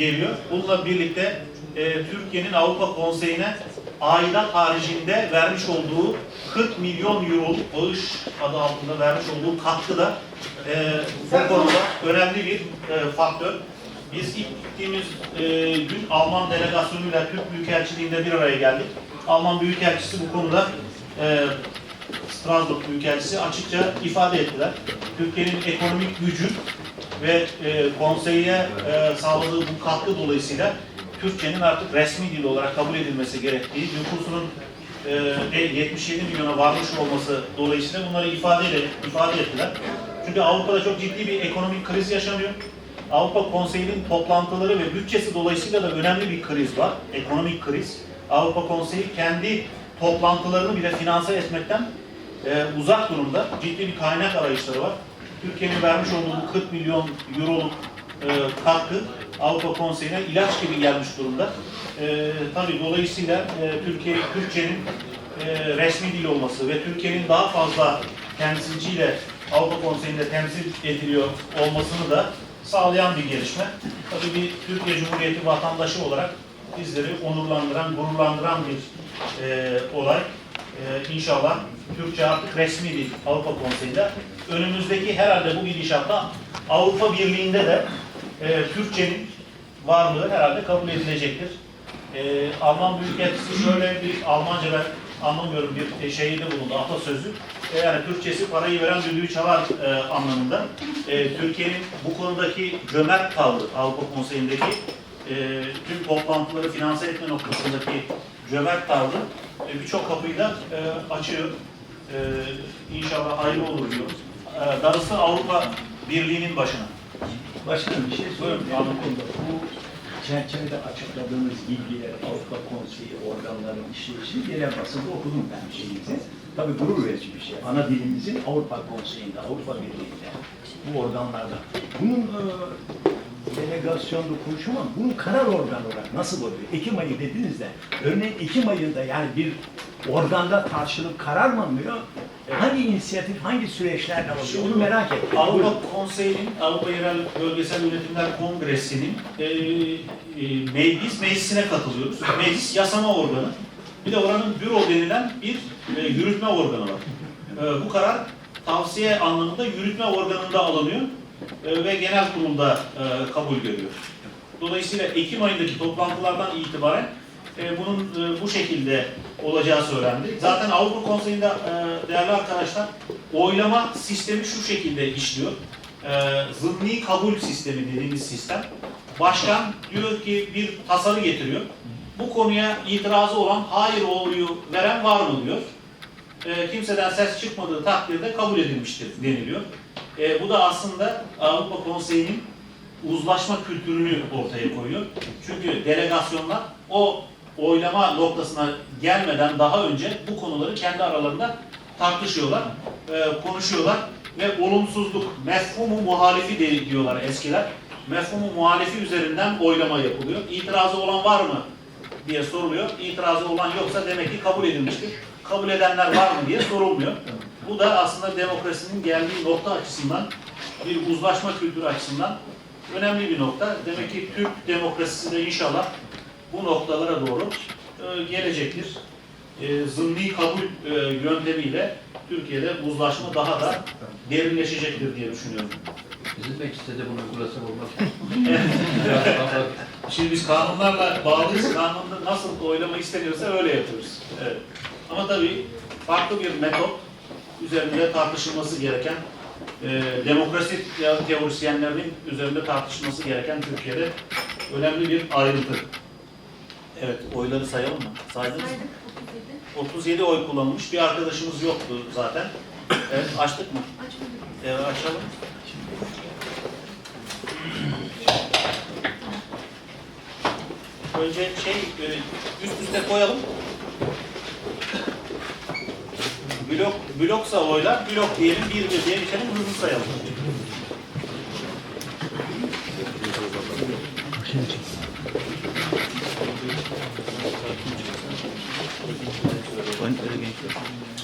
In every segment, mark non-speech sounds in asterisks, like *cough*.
geliyor. Bununla birlikte e, Türkiye'nin Avrupa Konseyi'ne aidat haricinde vermiş olduğu 40 milyon euroluk bağış adı altında vermiş olduğu katkı da e, bu konuda önemli bir e, faktör. Biz ilk gittiğimiz e, gün Alman delegasyonuyla Türk Büyükelçiliğinde bir araya geldik. Alman Büyükelçisi bu konuda e, Strasbourg Büyükelçisi açıkça ifade ettiler. Türkiye'nin ekonomik gücü ve e, konseye e, sağladığı bu katkı dolayısıyla Türkçenin artık resmi dil olarak kabul edilmesi gerektiği, nüfusunun e, de 77 milyona varmış olması dolayısıyla bunları ifade, ede- ifade ettiler. Çünkü Avrupa'da çok ciddi bir ekonomik kriz yaşanıyor. Avrupa Konseyi'nin toplantıları ve bütçesi dolayısıyla da önemli bir kriz var. Ekonomik kriz. Avrupa Konseyi kendi toplantılarını bile finanse etmekten e, uzak durumda. Ciddi bir kaynak arayışları var. Türkiye'nin vermiş olduğu bu 40 milyon euroluk e, katkı Avrupa Konseyi'ne ilaç gibi gelmiş durumda. E, tabii dolayısıyla e, Türkiye, Türkçenin e, resmi dil olması ve Türkiye'nin daha fazla temsilciyle Avrupa Konseyi'nde temsil ediliyor olmasını da sağlayan bir gelişme. Tabii bir Türkiye Cumhuriyeti vatandaşı olarak bizleri onurlandıran, gururlandıran bir e, olay. E, inşallah Türkçe artık resmi dil Avrupa Konseyi'nde. Önümüzdeki herhalde bu gidişatta Avrupa Birliği'nde de e, Türkçenin varlığı herhalde kabul edilecektir. E, Alman Büyükelçisi şöyle bir Almanca ben anlamıyorum bir şeyde bulundu, atasözü. E, yani Türkçesi parayı veren düdüğü çalar e, anlamında. E, Türkiye'nin bu konudaki cömert tavrı Avrupa Konseyi'ndeki e, tüm toplantıları finanse etme noktasındaki cömert tavrı e, birçok kapıyı da e, açıyor. E, inşallah hayırlı olur diyoruz. E, darısı Avrupa Birliği'nin başına. Başkanım bir şey sorayım. Buyurun, alın. Bu çerçevede açıkladığınız bilgiler Avrupa Konseyi organların işleyişini genel basında okudum ben şeyinizi. Tabii gurur verici bir şey. Ana dilimizin Avrupa Konseyi'nde, Avrupa Birliği'nde, bu organlarda. Bunun e, delegasyonda konuşamam. Bunun karar organı olarak nasıl oluyor? Ekim ayı dediniz de, örneğin Ekim ayında yani bir organda tartışılıp karar mı alınıyor? Hangi inisiyatif, hangi süreçlerle oluyor? Onu merak ettim. Avrupa Buyurun. Konseyi'nin, Avrupa Yerel Bölgesel Yönetimler Kongresi'nin e, e, meclis, meclisine katılıyoruz. Meclis yasama organı. Bir de oranın büro denilen bir e, yürütme organı var. E, bu karar tavsiye anlamında yürütme organında alınıyor ve genel kurulda e, kabul görüyor. Dolayısıyla Ekim ayındaki toplantılardan itibaren e, bunun e, bu şekilde olacağı söylendi. Zaten Avrupa Konseyi'nde değerli arkadaşlar oylama sistemi şu şekilde işliyor. Zımni kabul sistemi dediğimiz sistem. Başkan diyor ki bir tasarı getiriyor. Bu konuya itirazı olan hayır oyu veren var mı diyor. Kimseden ses çıkmadığı takdirde kabul edilmiştir deniliyor. E, bu da aslında Avrupa Konseyi'nin uzlaşma kültürünü ortaya koyuyor. Çünkü delegasyonlar o oylama noktasına gelmeden daha önce bu konuları kendi aralarında tartışıyorlar, e, konuşuyorlar ve olumsuzluk, mefhumu muhalifi diyorlar eskiler. Mefhumu muhalifi üzerinden oylama yapılıyor. İtirazı olan var mı diye soruluyor. İtirazı olan yoksa demek ki kabul edilmiştir. Kabul edenler var mı diye sorulmuyor. Bu da aslında demokrasinin geldiği nokta açısından, bir uzlaşma kültürü açısından önemli bir nokta. Demek ki Türk demokrasisi de inşallah bu noktalara doğru e, gelecektir. E, zımni kabul e, yöntemiyle Türkiye'de uzlaşma daha da derinleşecektir diye düşünüyorum. Bizim mecliste bunu uygulasak olmaz. *laughs* Şimdi biz kanunlarla bağlıyız. Kanunda nasıl oylama isteniyorsa öyle yapıyoruz. Evet. Ama tabii farklı bir metot üzerinde tartışılması gereken e, demokrasi teorisyenlerin üzerinde tartışılması gereken Türkiye'de önemli bir ayrıntı. Evet, oyları sayalım mı? Saydınız mı? Saydık 37. 37 oy kullanılmış. Bir arkadaşımız yoktu zaten. Evet, açtık mı? Açmadık. Evet, açalım. Önce şey e, üst üste koyalım. Blok bloksa oylar, blok diyelim bir bir diye geçelim hızlı sayalım. Karakurt,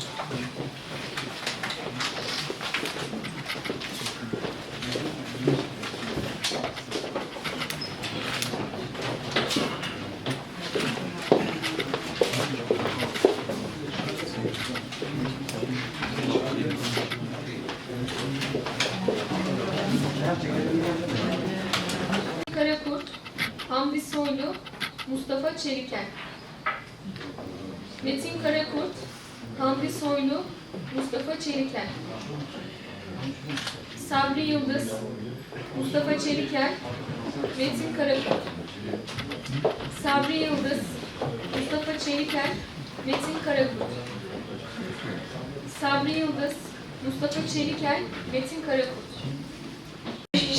Soylu, Mustafa Çelikel. Metin Karakurt, Hamdi Soylu, Mustafa Çelikel. Sabri Yıldız, Mustafa Çelikel, Metin Karakurt. Sabri Yıldız, Mustafa Çelikel, Metin Karakurt. Sabri Yıldız, Mustafa Çelikel, Metin Karakurt.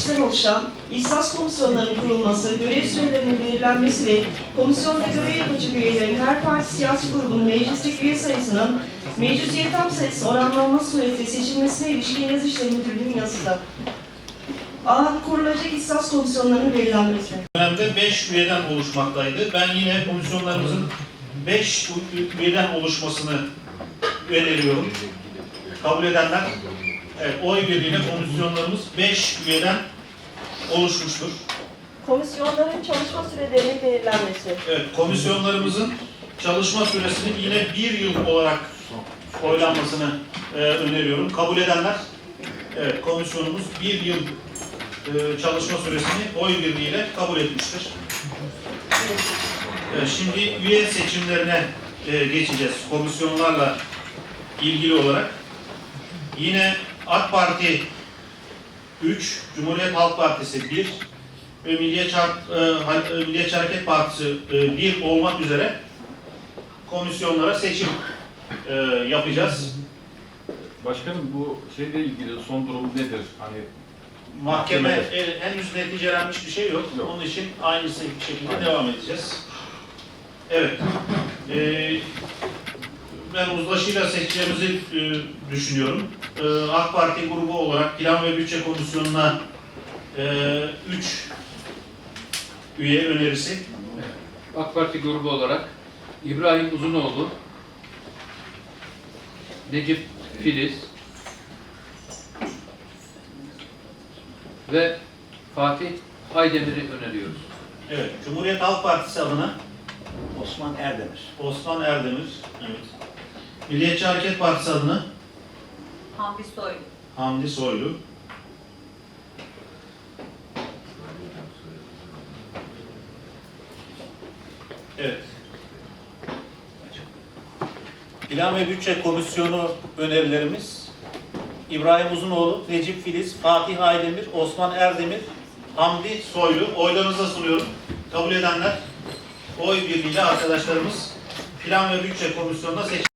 Kişiden oluşan İhsas komisyonlarının kurulması, görev sürelerinin belirlenmesi ve komisyonda görev yapıcı üyelerin her parti siyasi grubunun meclisteki üye sayısının meclis üye tam sayısı oranlanması suretiyle seçilmesine ilişkin yazı işlemi müdürlüğünün yazısı. A. Kurulacak İhsas komisyonlarının belirlenmesi. dönemde 5 üyeden oluşmaktaydı. Ben yine komisyonlarımızın 5 üyeden oluşmasını öneriyorum. Kabul edenler, evet, oy birliğiyle komisyonlarımız 5 üyeden oluşmuştur. Komisyonların çalışma sürelerinin belirlenmesi. Evet, komisyonlarımızın çalışma süresinin yine bir yıl olarak oylanmasını e, öneriyorum. Kabul edenler, evet, komisyonumuz bir yıl e, çalışma süresini oy birliğiyle kabul etmiştir. Evet, şimdi üye seçimlerine e, geçeceğiz komisyonlarla ilgili olarak. Yine AK Parti 3, Cumhuriyet Halk Partisi 1 ve Milliyetçi, e, e, Milliyetçi Hareket Partisi 1 olmak üzere komisyonlara seçim e, yapacağız. Başkanım bu şeyle ilgili son durum nedir? Hani Mahkeme e, henüz neticelenmiş bir şey yok. Yok. Onun için aynı şekilde Aynen. devam edeceğiz. Evet. E, ben uzlaşıyla seçeceğimizi e, düşünüyorum. E, AK Parti grubu olarak Plan ve Bütçe Komisyonu'na 3 üye önerisi. AK Parti grubu olarak İbrahim Uzunoğlu, Necip Filiz ve Fatih Aydemir'i öneriyoruz. Evet. Cumhuriyet Halk Partisi adına Osman Erdemir. Osman Erdemir. Evet. Milliyetçi Hareket Partisi adına Hamdi Soylu. Hamdi Soylu. Evet. Plan ve Bütçe Komisyonu önerilerimiz İbrahim Uzunoğlu, Necip Filiz, Fatih Aydemir, Osman Erdemir, Hamdi Soylu. Oylarınıza sunuyorum. Kabul edenler oy birliğiyle arkadaşlarımız Plan ve Bütçe Komisyonu'na seçilmiştir.